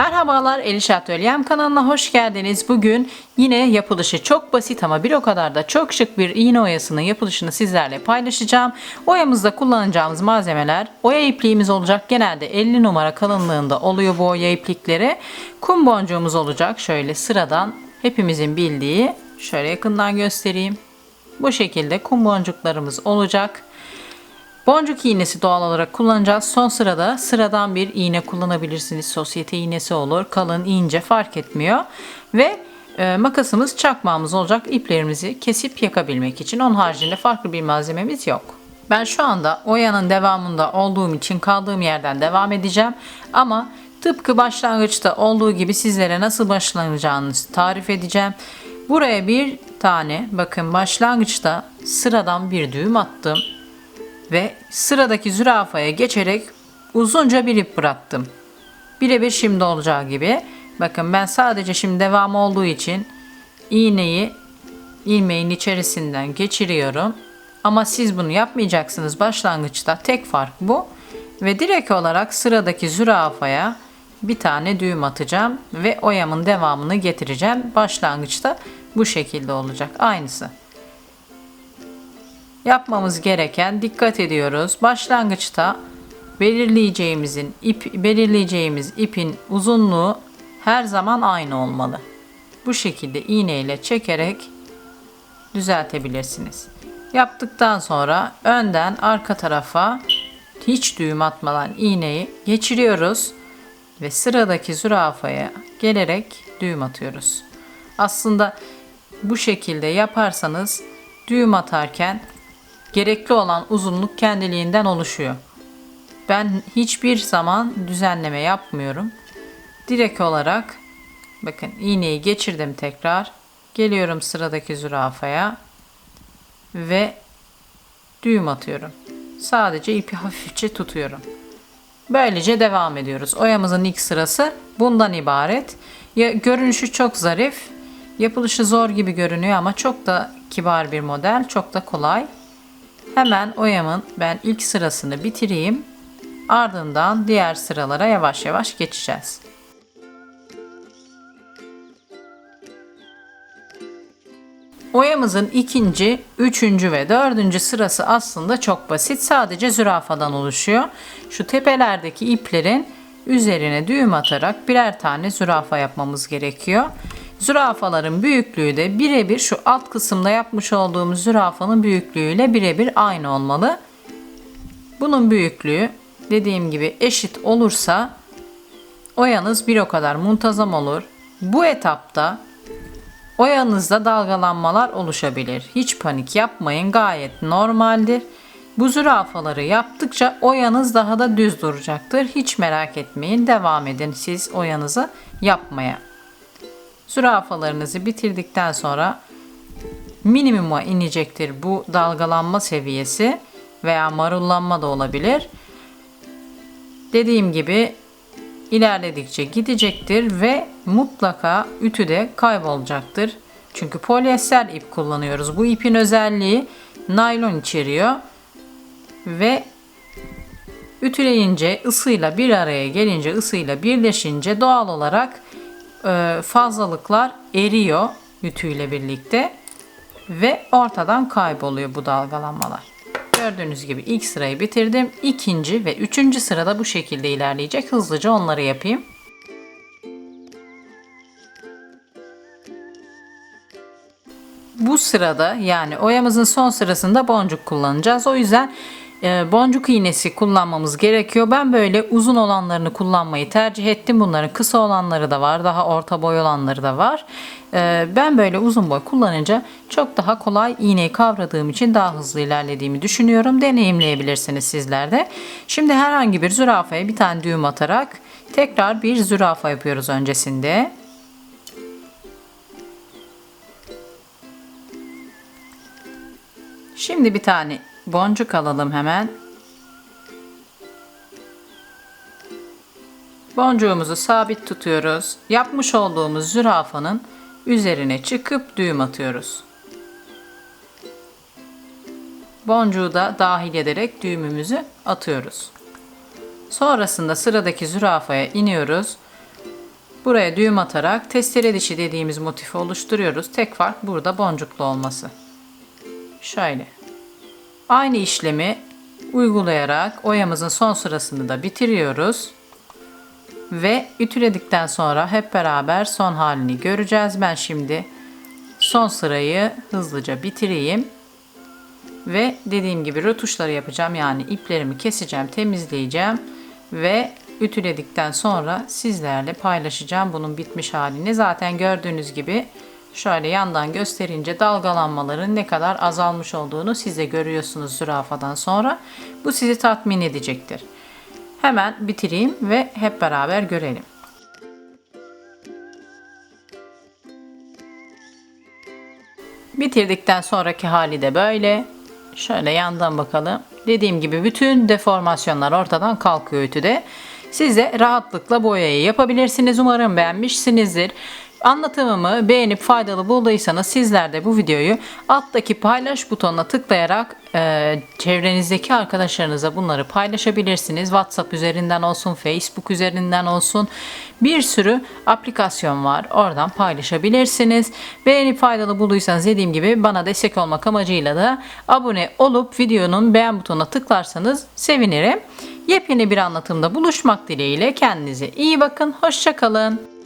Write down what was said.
Merhabalar Eliş Atölyem kanalına hoş geldiniz. Bugün yine yapılışı çok basit ama bir o kadar da çok şık bir iğne oyasının yapılışını sizlerle paylaşacağım. Oyamızda kullanacağımız malzemeler oya ipliğimiz olacak. Genelde 50 numara kalınlığında oluyor bu oya iplikleri. Kum boncuğumuz olacak. Şöyle sıradan hepimizin bildiği şöyle yakından göstereyim. Bu şekilde kum boncuklarımız olacak. Boncuk iğnesi doğal olarak kullanacağız. Son sırada sıradan bir iğne kullanabilirsiniz. Sosyete iğnesi olur. Kalın, ince fark etmiyor. Ve e, makasımız, çakmağımız olacak. İplerimizi kesip yakabilmek için. Onun haricinde farklı bir malzememiz yok. Ben şu anda oyanın devamında olduğum için kaldığım yerden devam edeceğim. Ama tıpkı başlangıçta olduğu gibi sizlere nasıl başlanacağını tarif edeceğim. Buraya bir tane bakın başlangıçta sıradan bir düğüm attım ve sıradaki zürafaya geçerek uzunca bir ip bıraktım. Birebir şimdi olacağı gibi. Bakın ben sadece şimdi devam olduğu için iğneyi ilmeğin içerisinden geçiriyorum. Ama siz bunu yapmayacaksınız başlangıçta. Tek fark bu. Ve direkt olarak sıradaki zürafaya bir tane düğüm atacağım ve oyamın devamını getireceğim. Başlangıçta bu şekilde olacak. Aynısı. Yapmamız gereken dikkat ediyoruz. Başlangıçta belirleyeceğimizin ip belirleyeceğimiz ipin uzunluğu her zaman aynı olmalı. Bu şekilde iğne ile çekerek düzeltebilirsiniz. Yaptıktan sonra önden arka tarafa hiç düğüm atmadan iğneyi geçiriyoruz ve sıradaki zürafaya gelerek düğüm atıyoruz. Aslında bu şekilde yaparsanız düğüm atarken gerekli olan uzunluk kendiliğinden oluşuyor. Ben hiçbir zaman düzenleme yapmıyorum. Direkt olarak bakın iğneyi geçirdim tekrar. Geliyorum sıradaki zürafaya ve düğüm atıyorum. Sadece ipi hafifçe tutuyorum. Böylece devam ediyoruz. Oyamızın ilk sırası bundan ibaret. Ya, görünüşü çok zarif, yapılışı zor gibi görünüyor ama çok da kibar bir model, çok da kolay. Hemen oyamın ben ilk sırasını bitireyim. Ardından diğer sıralara yavaş yavaş geçeceğiz. Oyamızın ikinci, üçüncü ve dördüncü sırası aslında çok basit. Sadece zürafadan oluşuyor. Şu tepelerdeki iplerin üzerine düğüm atarak birer tane zürafa yapmamız gerekiyor. Zürafaların büyüklüğü de birebir şu alt kısımda yapmış olduğumuz zürafanın büyüklüğüyle birebir aynı olmalı. Bunun büyüklüğü dediğim gibi eşit olursa oyanız bir o kadar muntazam olur. Bu etapta oyanızda dalgalanmalar oluşabilir. Hiç panik yapmayın gayet normaldir. Bu zürafaları yaptıkça oyanız daha da düz duracaktır. Hiç merak etmeyin devam edin siz oyanızı yapmaya. Zürafalarınızı bitirdikten sonra minimuma inecektir bu dalgalanma seviyesi veya marullanma da olabilir. Dediğim gibi ilerledikçe gidecektir ve mutlaka ütüde kaybolacaktır. Çünkü polyester ip kullanıyoruz. Bu ipin özelliği naylon içeriyor ve ütüleyince ısıyla bir araya gelince ısıyla birleşince doğal olarak fazlalıklar eriyor ütüyle birlikte ve ortadan kayboluyor bu dalgalanmalar. Gördüğünüz gibi ilk sırayı bitirdim. İkinci ve üçüncü sırada bu şekilde ilerleyecek. Hızlıca onları yapayım. Bu sırada yani oyamızın son sırasında boncuk kullanacağız. O yüzden e, boncuk iğnesi kullanmamız gerekiyor. Ben böyle uzun olanlarını kullanmayı tercih ettim. Bunların kısa olanları da var. Daha orta boy olanları da var. E, ben böyle uzun boy kullanınca çok daha kolay iğneyi kavradığım için daha hızlı ilerlediğimi düşünüyorum. Deneyimleyebilirsiniz sizler de. Şimdi herhangi bir zürafaya bir tane düğüm atarak tekrar bir zürafa yapıyoruz öncesinde. Şimdi bir tane boncuk alalım hemen. Boncuğumuzu sabit tutuyoruz. Yapmış olduğumuz zürafanın üzerine çıkıp düğüm atıyoruz. Boncuğu da dahil ederek düğümümüzü atıyoruz. Sonrasında sıradaki zürafaya iniyoruz. Buraya düğüm atarak testere dişi dediğimiz motifi oluşturuyoruz. Tek fark burada boncuklu olması. Şöyle. Aynı işlemi uygulayarak oyamızın son sırasını da bitiriyoruz. Ve ütüledikten sonra hep beraber son halini göreceğiz. Ben şimdi son sırayı hızlıca bitireyim. Ve dediğim gibi rötuşları yapacağım. Yani iplerimi keseceğim, temizleyeceğim. Ve ütüledikten sonra sizlerle paylaşacağım bunun bitmiş halini. Zaten gördüğünüz gibi şöyle yandan gösterince dalgalanmaların ne kadar azalmış olduğunu siz de görüyorsunuz zürafadan sonra. Bu sizi tatmin edecektir. Hemen bitireyim ve hep beraber görelim. Bitirdikten sonraki hali de böyle. Şöyle yandan bakalım. Dediğim gibi bütün deformasyonlar ortadan kalkıyor ütüde. Siz de rahatlıkla boyayı yapabilirsiniz. Umarım beğenmişsinizdir. Anlatımımı beğenip faydalı bulduysanız sizler de bu videoyu alttaki paylaş butonuna tıklayarak e, çevrenizdeki arkadaşlarınıza bunları paylaşabilirsiniz. WhatsApp üzerinden olsun, Facebook üzerinden olsun bir sürü aplikasyon var. Oradan paylaşabilirsiniz. Beğenip faydalı bulduysanız dediğim gibi bana destek olmak amacıyla da abone olup videonun beğen butonuna tıklarsanız sevinirim. Yepyeni bir anlatımda buluşmak dileğiyle kendinize iyi bakın. Hoşçakalın.